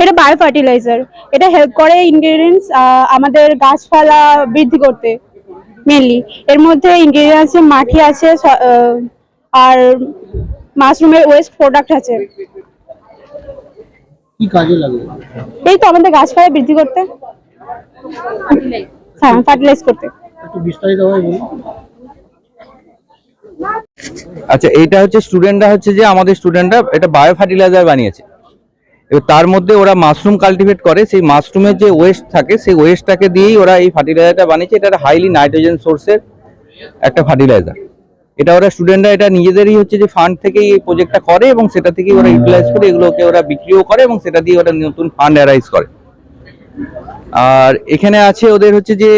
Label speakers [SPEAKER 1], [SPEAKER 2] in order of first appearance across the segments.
[SPEAKER 1] এটা bio fertiliser এটা help করে ইনগ্রেডিয়েন্টস আমাদের গাছপালা বৃদ্ধি করতে মেনলি এর মধ্যে ইনগ্রেডিয়েন্টস মাটি আছে স- আহ, আর মাশরুমের ওয়েস্ট প্রোডাক্ট আছে।
[SPEAKER 2] কি কাজে লাগে?
[SPEAKER 1] এই তো আমাদের গাছপালা বৃদ্ধি করতে। হ্যাঁ ফার্টিলাইজ করতে।
[SPEAKER 2] একটু বিস্তারিত
[SPEAKER 3] আচ্ছা এইটা হচ্ছে স্টুডেন্টরা হচ্ছে যে আমাদের স্টুডেন্টরা এটা বায়ো ফার্টিলাইজার বানিয়েছে তার মধ্যে ওরা মাশরুম কাল্টিভেট করে, সেই মাশরুমের যে ওয়েস্ট থাকে, সেই ওয়েস্টটাকে দিয়েই ওরা এই ফার্টিলাইজারটা বানিয়েছে। এটা হাইলি নাইট্রোজেন সোর্সের একটা ফার্টিলাইজার এটা ওরা স্টুডেন্টরা এটা নিজেদেরই হচ্ছে যে ফান্ড থেকেই এই প্রজেক্টটা করে এবং সেটা থেকেই ওরা ইউটিলাইজ করে, এগুলোকে ওরা বিক্রিও করে এবং সেটা দিয়ে ওরা নতুন ফান্ড অ্যারাইজ করে। আর এখানে আছে ওদের হচ্ছে যে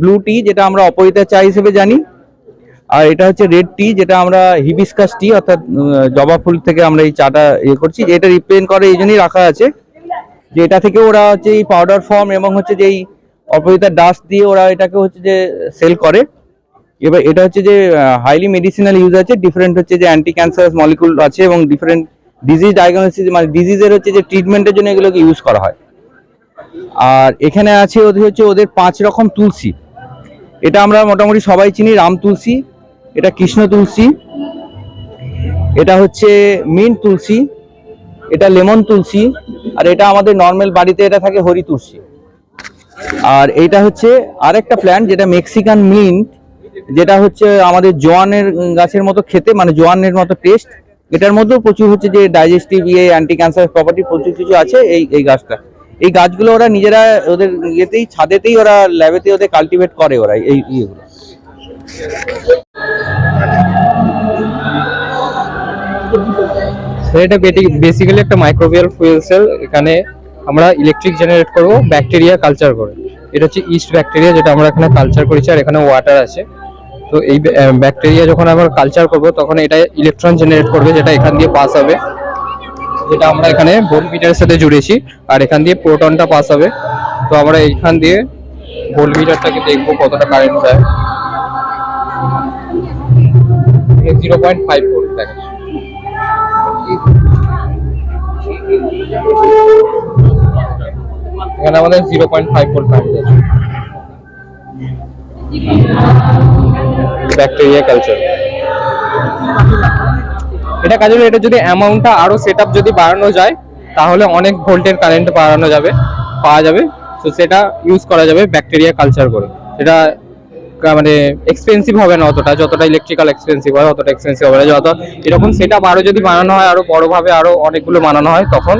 [SPEAKER 3] ব্লু টি যেটা আমরা অপরিতা চা হিসেবে জানি। আর এটা হচ্ছে রেড টি যেটা আমরা হিবিসকাস টি অর্থাৎ জবা ফুল থেকে আমরা এই চাটা ইয়ে করছি এটা রিপ্রেজেন্ট করে, এই জন্যই রাখা আছে। যে এটা থেকে ওরা হচ্ছে এই পাউডার ফর্ম এবং হচ্ছে যে এই অপরিতার ডাস্ট দিয়ে ওরা এটাকে হচ্ছে যে সেল করে। এবার এটা হচ্ছে যে হাইলি মেডিসিনাল ইউজ আছে ডিফারেন্ট হচ্ছে যে অ্যান্টি ক্যান্সারাস মলিকুল আছে এবং ডিফারেন্ট ডিজিজ ডায়াগনোসিস মানে ডিজিজের হচ্ছে যে ট্রিটমেন্টের জন্য এগুলোকে ইউজ করা হয়। আর এখানে আছে ওদের হচ্ছে ওদের পাঁচ রকম তুলসী। এটা আমরা মোটামুটি সবাই চিনি, রাম তুলসী এটা কৃষ্ণ তুলসী, এটা হচ্ছে মিন্ট তুলসী, এটা লেমন তুলসী, আর এটা আমাদের নর্মাল বাড়িতে এটা থাকে হরি তুলসী। আর এটা হচ্ছে আরেকটা প্ল্যান্ট যেটা মেক্সিকান মিন্ট যেটা হচ্ছে আমাদের জোয়ানের গাছের মতো খেতে মানে জোয়ানের মতো টেস্ট এটার মধ্যেও প্রচুর হচ্ছে যে ডাইজেস্টিভ ইয়ে অ্যান্টি ক্যান্সার প্রপার্টি প্রচুর কিছু আছে এই এই গাছটা। এই গাছগুলো ওরা নিজেরা ওদের ইয়েতেই, ছাদেতেই ওরা ল্যাবেতে ওদের কাল্টিভেট করে ওরা এই ইয়েগুলো।
[SPEAKER 4] এটা বেসিক্যালি একটা মাইক্রোবিয়াল ফুয়েল সেল এখানে আমরা ইলেকট্রিক জেনারেট করব ব্যাকটেরিয়া কালচার করে। এটা হচ্ছে ইস্ট ব্যাকটেরিয়া যেটা আমরা এখানে কালচার করেছি, আর এখানে ওয়াটার আছে। তো এই ব্যাকটেরিয়া যখন আমরা কালচার করব, তখন এটা ইলেকট্রন জেনারেট করবে, যেটা এখান দিয়ে পাস হবে। যেটা আমরা এখানে ভোল্ট মিটারের সাথে জুড়েছি, আর এখান দিয়ে প্রোটনটা পাস হবে। তো আমরা এইখান দিয়ে ভোল্ট মিটারটাকে দেখব কতটা কারেন্ট দেয়। জিরো পয়েন্ট ফাইভ এখানে আমাদের জিরো পয়েন্ট ফাইভ ফোর আছে। ব্যাকটেরিয়া কালচার এটা কাজে এটা যদি অ্যামাউন্টটা আরও সেট যদি বাড়ানো যায়, তাহলে অনেক ভোল্টের কারেন্ট বাড়ানো যাবে, পাওয়া যাবে। তো সেটা ইউজ করা যাবে ব্যাকটেরিয়া কালচার করে। কা- মানে এক্সপেন্সিভ হবে না অতটা, যতটা ইলেকট্রিক্যাল এক্সপেন্সিভ হয় অতটা এক্সপেন্সিভ হবে না। যত এরকম সেটা আরও যদি বানানো হয় আরও বড়োভাবে আরও অনেকগুলো বানানো হয়, তখন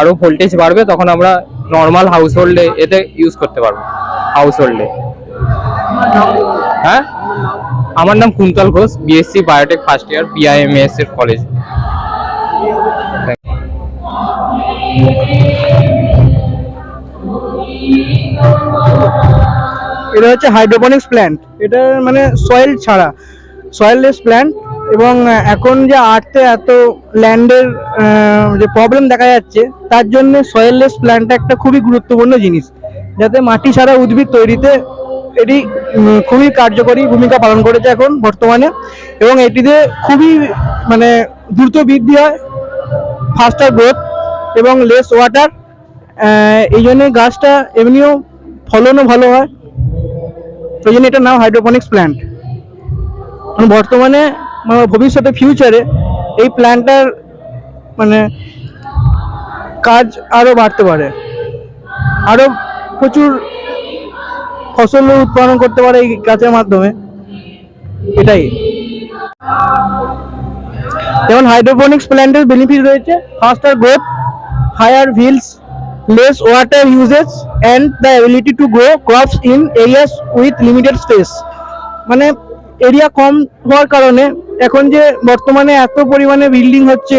[SPEAKER 4] আরও ভোল্টেজ বাড়বে, তখন আমরা নর্মাল হাউস হোল্ডে এতে ইউজ করতে পারব। হাউস হোল্ডে হ্যাঁ? আমার নাম Kuntal Ghosh BSc biotech first year BIMS এর কলেজ
[SPEAKER 5] এটা হচ্ছে হাইড্রোপনিক্স প্ল্যান্ট এটা মানে সয়েল ছাড়া। সয়েললেস প্ল্যান্ট এবং এখন যে আর্থে এত ল্যান্ডের যে প্রবলেম দেখা যাচ্ছে, তার জন্য সয়েললেস প্ল্যান্টটা একটা খুবই গুরুত্বপূর্ণ জিনিস। যাতে মাটি ছাড়া উদ্ভিদ তৈরিতে এটি খুবই কার্যকরী ভূমিকা পালন করেছে এখন বর্তমানে। এবং এটিতে খুবই মানে দ্রুত বৃদ্ধি হয় ফাস্টার গ্রোথ এবং লেস ওয়াটার এই জন্য গাছটা এমনিও ফলনও ভালো হয়। ওই জন্য এটার নাম হাইড্রোপনিক্স প্ল্যান্ট বর্তমানে মানে ভবিষ্যতে ফিউচারে এই প্ল্যান্টটার মানে কাজ আরও বাড়তে পারে। আরও প্রচুর ফসল উৎপাদন করতে পারে এই গাছের মাধ্যমে। এটাই। যেমন হাইড্রোপনিক্স প্ল্যান্টের বেনিফিট রয়েছে। Faster growth higher yields less water usage and the ability to grow crops in areas with limited space. মানে এরিয়া কম হওয়ার কারণে এখন যে বর্তমানে এত পরিমাণে বিল্ডিং হচ্ছে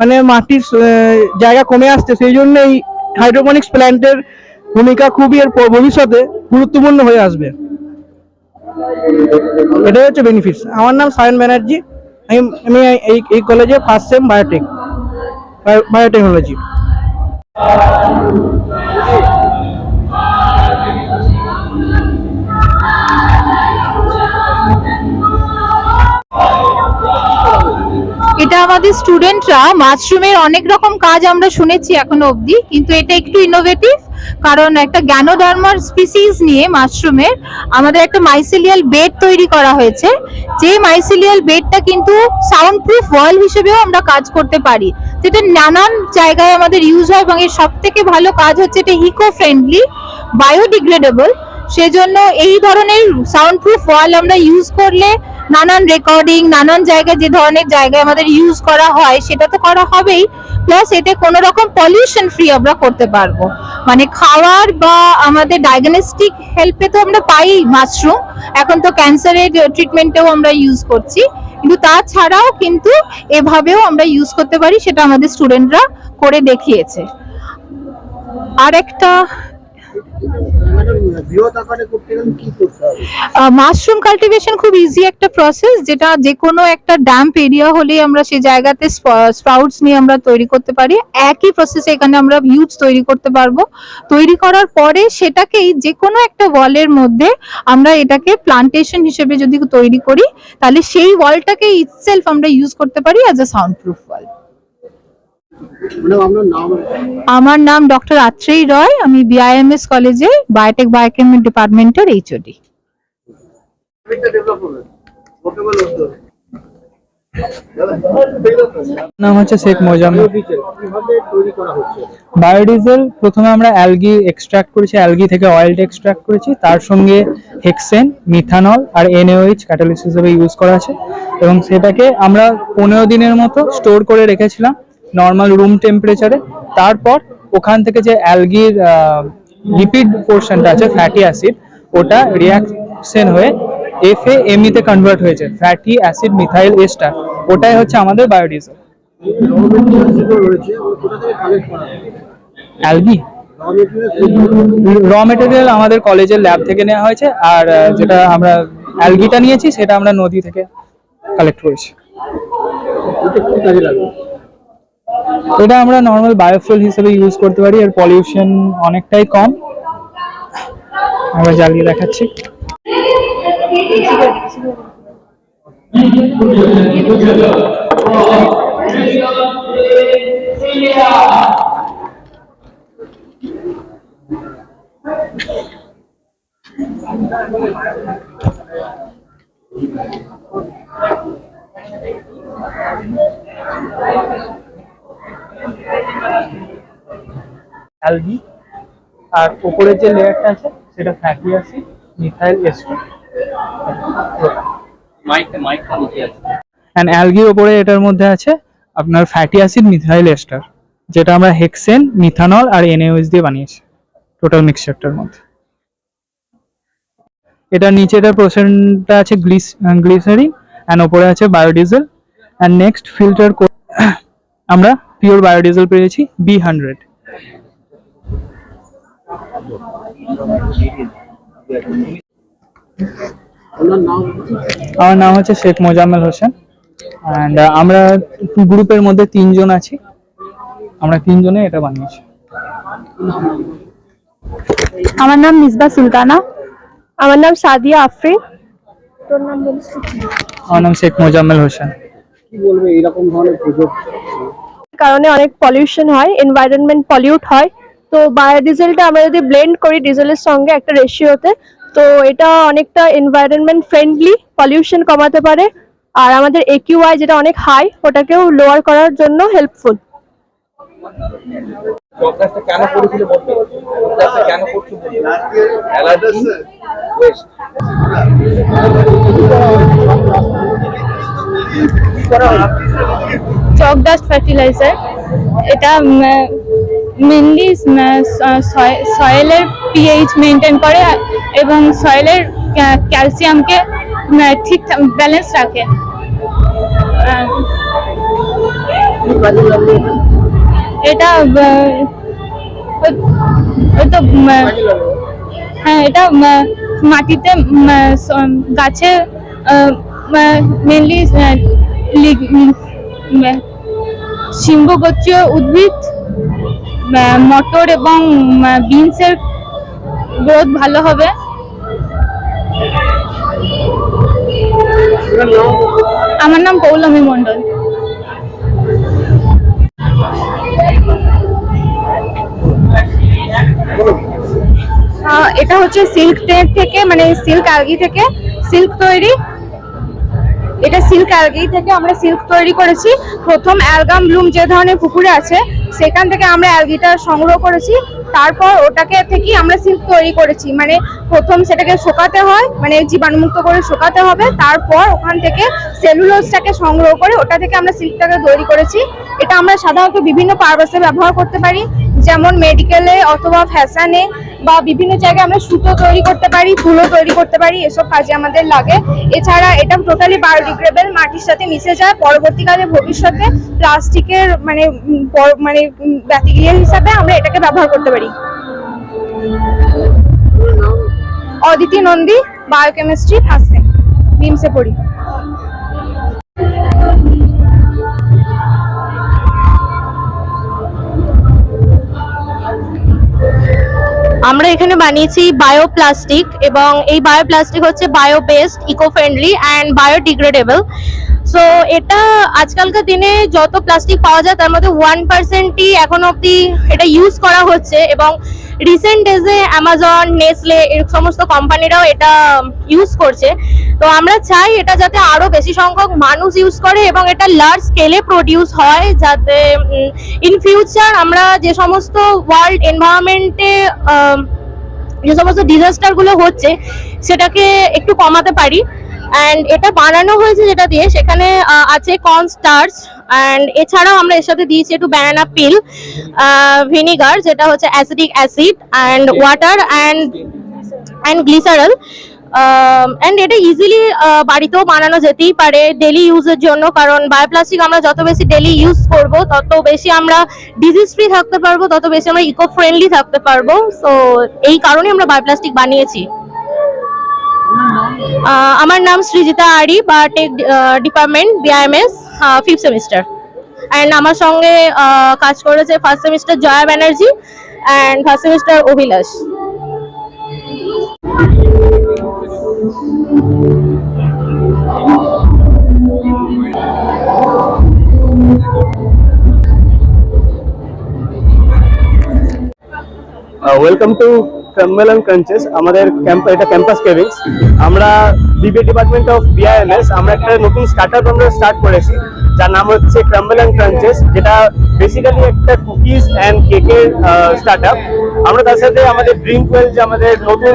[SPEAKER 5] মানে মাটির জায়গা কমে আসছে, সেই জন্য এই হাইড্রোপনিক্স প্ল্যান্টের ভূমিকা খুবই এর ভবিষ্যতে গুরুত্বপূর্ণ হয়ে আসবে। এটাই হচ্ছে বেনিফিটস আমার নাম সায়ন ব্যানার্জি। আমি আমি এই এই কলেজে ফার্স্ট সেম বায়োটেক বায়োটেকনোলজি
[SPEAKER 6] এটা আমাদের স্টুডেন্টরা মাশরুমের অনেক রকম কাজ আমরা শুনেছি এখনও অবধি, কিন্তু এটা একটু ইনোভেটিভ কারণ একটা গ্যানোডার্মার স্পিসিস নিয়ে মাশরুমের আমাদের একটা মাইসিলিয়াল বেড তৈরি করা হয়েছে। যে মাইসিলিয়াল বেডটা কিন্তু সাউন্ড প্রুফ ওয়াল হিসেবেও আমরা কাজ করতে পারি। যেটা নানান জায়গায় আমাদের ইউজ হয় এবং এর সব থেকে ভালো কাজ হচ্ছে এটা ইকো ফ্রেন্ডলি বায়োডিগ্রেডেবল সেজন্য এই ধরনের সাউন্ড প্রুফ ওয়াল আমরা ইউজ করলে নানান রেকর্ডিং নানান জায়গায় যে ধরনের জায়গায় আমাদের ইউজ করা হয়, সেটা তো করা হবেই। প্লাস এতে কোনো রকম পলিউশন ফ্রি আমরা করতে পারব। মানে খাওয়ার বা আমাদের ডায়াগনস্টিক হেল্পে তো আমরা পাই মাশরুম এখন তো ক্যান্সারের ট্রিটমেন্টেও আমরা ইউজ করছি। কিন্তু তাছাড়াও কিন্তু এভাবেও আমরা ইউজ করতে পারি, সেটা আমাদের স্টুডেন্টরা করে দেখিয়েছে। আর একটা মাশরুম কাল্টিভেশন খুব ইজি একটা প্রসেস যেটা যে কোনো একটা ড্যাম্প এরিয়া হলেই আমরা সেই জায়গাতে স্প্রাউটস নিয়ে আমরা তৈরি করতে পারি। একই প্রসেসে এখানে আমরা হিউজ তৈরি করতে পারব। তৈরি করার পরে সেটাকেই যে কোনো একটা ওয়ালের মধ্যে আমরা এটাকে প্লান্টেশন হিসেবে যদি তৈরি করি, তাহলে সেই ওয়ালটাকে ইটসেলফ আমরা ইউজ করতে পারি as a soundproof wall আমার নাম ডক্টর আত্রেই রয়। আমি বিআইএমএস কলেজে বায়োটেক বায়োকেমি ডিপার্টমেন্টের এইচওডি
[SPEAKER 2] ডেভেলপ হবে। ওকে
[SPEAKER 7] নাম হচ্ছে শেখ
[SPEAKER 2] তৈরি
[SPEAKER 7] বায়োডিজেল প্রথমে আমরা অ্যালগি এক্সট্রাক্ট করেছি অ্যালগি থেকে অয়েলটা এক্সট্রাক্ট করেছি। তার সঙ্গে হেক্সেন মিথানল আর এনএওএইচ ক্যাটালিস্ট হিসেবে ইউজ করা আছে। এবং সেটাকে আমরা পনেরো দিনের মতো স্টোর করে রেখেছিলাম। নর্মাল রুম টেম্পারেচারে তারপর ওখান থেকে যে অ্যালগির লিপিড পোর্শনটা আছে ফ্যাটি অ্যাসিড ওটা রিয়াকশন হয়ে এফ এ এমইতে কনভার্ট হয়েছে। ফ্যাটি অ্যাসিড মিথাইল এস্টার ওটাই হচ্ছে আমাদের বায়োডিজেল অ্যালগি?
[SPEAKER 2] র মেটেরিয়াল
[SPEAKER 7] আমাদের কলেজের ল্যাব থেকে নেওয়া হয়েছে, আর যেটা আমরা অ্যালগিটা নিয়েছি, সেটা আমরা নদী থেকে কালেক্ট করেছি।
[SPEAKER 2] এটা
[SPEAKER 7] আমরা নর্মাল বায়োফুয়েল হিসেবে ইউজ করতে পারি, এর পলিউশন অনেকটাই কম। আমরা জ্বালিয়ে দেখাচ্ছি। অ্যালগি। আর উপরের যে লেয়ারটা আছে সেটা fatty acid methyl ester and অ্যালগির উপরে এটার মধ্যে আছে আপনার ফ্যাটি অ্যাসিড মিথাইল এস্টার যেটা আমরা হেক্সেন মিথানল আর এনএওএস দিয়ে বানিয়েছি টোটাল মিক্সচারটার মধ্যে। এটা নিচে এটা প্রসেন্টটা আছে গ্লিস গ্লিসারিন অ্যান্ড ওপরে আছে বায়োডিজেল অ্যান্ড নেক্সট ফিল্টার আমরা পিওর বায়োডিজেল পেয়েছি বি হান্ড্রেড আমার নাম হচ্ছে শেখ মোজাম্মেল হোসেন অ্যান্ড আমরা গ্রুপের মধ্যে তিনজন আছি। আমরা তিনজনে এটা বানিয়েছি।
[SPEAKER 8] আমার নাম মিসবা সুলতানা। আমার নাম সাদিয়া আফরিন।
[SPEAKER 7] আমার নাম শেখ মোজাম্মেল হোসেন।
[SPEAKER 2] কি বলবে? এরকম ধরনের প্রজেক্ট
[SPEAKER 8] কারণে অনেক পলিউশন হয় এনভায়রনমেন্ট পলিউট হয়। তো বায়োডিজেলটা আমরা যদি ব্লেন্ড করি ডিজেলের সঙ্গে একটা রেশিওতে তো এটা অনেকটা এনভায়রনমেন্ট ফ্রেন্ডলি পলিউশন কমাতে পারে। আর আমাদের একিউআই যেটা অনেক হাই ওটাকেও লোয়ার করার জন্য হেল্পফুল চক ডাস্ট ফার্টিলাইজার এটা মেনলি সয়েলের পিএইচ মেনটেন করে এবং সয়েলের ক্যালসিয়ামকে ঠিক ব্যালেন্স রাখে
[SPEAKER 2] এটা?
[SPEAKER 8] তো হ্যাঁ এটা মাটিতে গাছে মেনলি সিম্বগোচ্চীয় উদ্ভিদ মটর এবং বিনসের গ্রোথ ভালো হবে। আমার নাম পৌলমী মণ্ডল।
[SPEAKER 9] এটা হচ্ছে সিল্ক থেকে মানে সিল্ক আলগি থেকে সিল্ক তৈরি। এটা সিল্ক অ্যালগি থেকে আমরা সিল্ক তৈরি করেছি। প্রথম অ্যালগাম ব্লুম যে ধরনের পুকুরে আছে, সেখান থেকে আমরা অ্যালগিটা সংগ্রহ করেছি। তারপর ওটাকে থেকেই আমরা সিল্ক তৈরি করেছি। মানে প্রথম সেটাকে শোকাতে হয় মানে জীবাণুমুক্ত করে শোকাতে হবে। তারপর ওখান থেকে সেলুলোজটাকে সংগ্রহ করে ওটা থেকে আমরা সিল্কটাকে তৈরি করেছি। এটা আমরা সাধারণত বিভিন্ন পারপাসে ব্যবহার করতে পারি। যেমন মেডিকেলে অথবা ফ্যাশানে বা বিভিন্ন জায়গায় আমরা সুতো তৈরি করতে পারি, ফুলও তৈরি করতে পারি, এসব কাজে আমাদের লাগে। এছাড়া এটা টোটালি বায়োডিগ্রেডেবল মাটির সাথে মিশে যায়। পরবর্তীকালে ভবিষ্যতে প্লাস্টিকের মানে মানে ব্যাতিক্রিয়া হিসাবে আমরা এটাকে ব্যবহার করতে পারি। অদিতি নন্দী বায়োকেমিস্ট্রি ফার্স্ট বিমসে পড়ি।
[SPEAKER 10] আমরা এখানে বানিয়েছি বায়োপ্লাস্টিক এবং এই বায়োপ্লাস্টিক হচ্ছে bio based eco friendly and biodegradable so এটা আজকালকার দিনে যত প্লাস্টিক পাওয়া যায়, তার মধ্যে ওয়ান পার্সেন্টই এখন অবধি এটা ইউজ করা হচ্ছে এবং রিসেন্ট ডেজে অ্যামাজন নেসলে এর সমস্ত কোম্পানিরাও এটা ইউজ করছে। তো আমরা চাই এটা যাতে আরও বেশি সংখ্যক মানুষ ইউজ করে এবং এটা লার্জ স্কেলে প্রডিউস হয় যাতে ইন ফিউচার আমরা যে সমস্ত ওয়ার্ল্ড এনভায়রনমেন্টে যে সমস্ত ডিজাস্টারগুলো হচ্ছে, সেটাকে একটু কমাতে পারি। অ্যান্ড এটা বানানো হয়েছে যেটা দিয়ে সেখানে আছে কর্ন স্টার্চ অ্যান্ড এছাড়াও আমরা এর সাথে দিয়েছি একটু ব্যানানা পিল ভিনিগার যেটা হচ্ছে acidic acid and water and and glycerol and এটা ইজিলি বাড়িতেও বানানো যেতেই পারে ডেলি ইউজের জন্য কারণ বায়োপ্লাস্টিক আমরা যত বেশি ডেলি ইউজ করব তত বেশি আমরা ডিজিজ ফ্রি থাকতে পারব তত বেশি আমরা ইকো ফ্রেন্ডলি থাকতে পারব। সো এই কারণে আমরা বায়োপ্লাস্টিক বানিয়েছি। আমার নাম সৃজিতা আরি বা tech department B I M S fifth semester and আমার সঙ্গে আহ, কাজ করেছে first semester Joya Banerjee and first semester Abhilash.
[SPEAKER 11] Welcome to Campbell crunches আমাদের ক্যাম্প এটা ক্যাম্পাস কেভিংস আমরা বিবিএ ডিপার্টমেন্ট অফ বিআইএমএস আমরা একটা নতুন স্টার্টআপ আমরা স্টার্ট করেছি, যার নাম হচ্ছে অ্যান্ড ক্রাঞ্চেস যেটা বেসিক্যালি একটা কুকিজ অ্যান্ড কেকের স্টার্টআপ আমরা তার সাথে আমাদের ড্রিঙ্ক ওয়েল যে আমাদের নতুন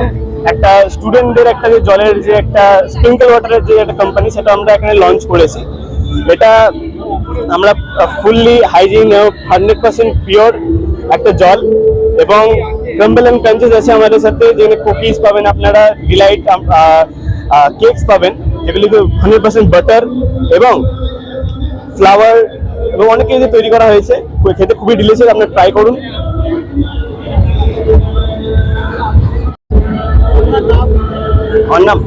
[SPEAKER 11] একটা স্টুডেন্টদের একটা যে জলের যে একটা স্প্রিঙ্কেল ওয়াটারের যে একটা কোম্পানি সেটা আমরা এখানে লঞ্চ করেছি। এটা আমরা fully hygiene hundred percent pure একটা জল এবং ক্রাম্বল অ্যান্ড ক্রাঞ্চেস আছে আমাদের সাথে, যেখানে কুকিজ পাবেন আপনারা ডিলাইট কেকস পাবেন। যেগুলি হান্ড্রেড পার্সেন্ট বাটার এবং ফ্লাওয়ার এবং অনেক কিছু তৈরি করা হয়েছে। খেতে খুবই ডিলিশিয়াস আপনারা ট্রাই করুন। আমার নাম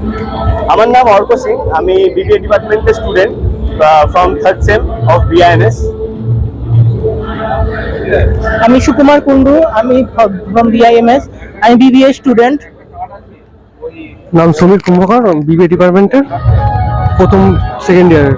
[SPEAKER 11] আমার নাম অর্ক সিং, আমি বিবিএ ডিপার্টমেন্টের student from third sem of B I N S
[SPEAKER 7] আমি সুকুমার কুন্ডু আমি from B I M S আমি বিবিএ স্টুডেন্ট
[SPEAKER 11] নাম সমীর কুম্ভকর বিবিএ ডিপার্টমেন্টের প্রথম সেকেন্ড ইয়ার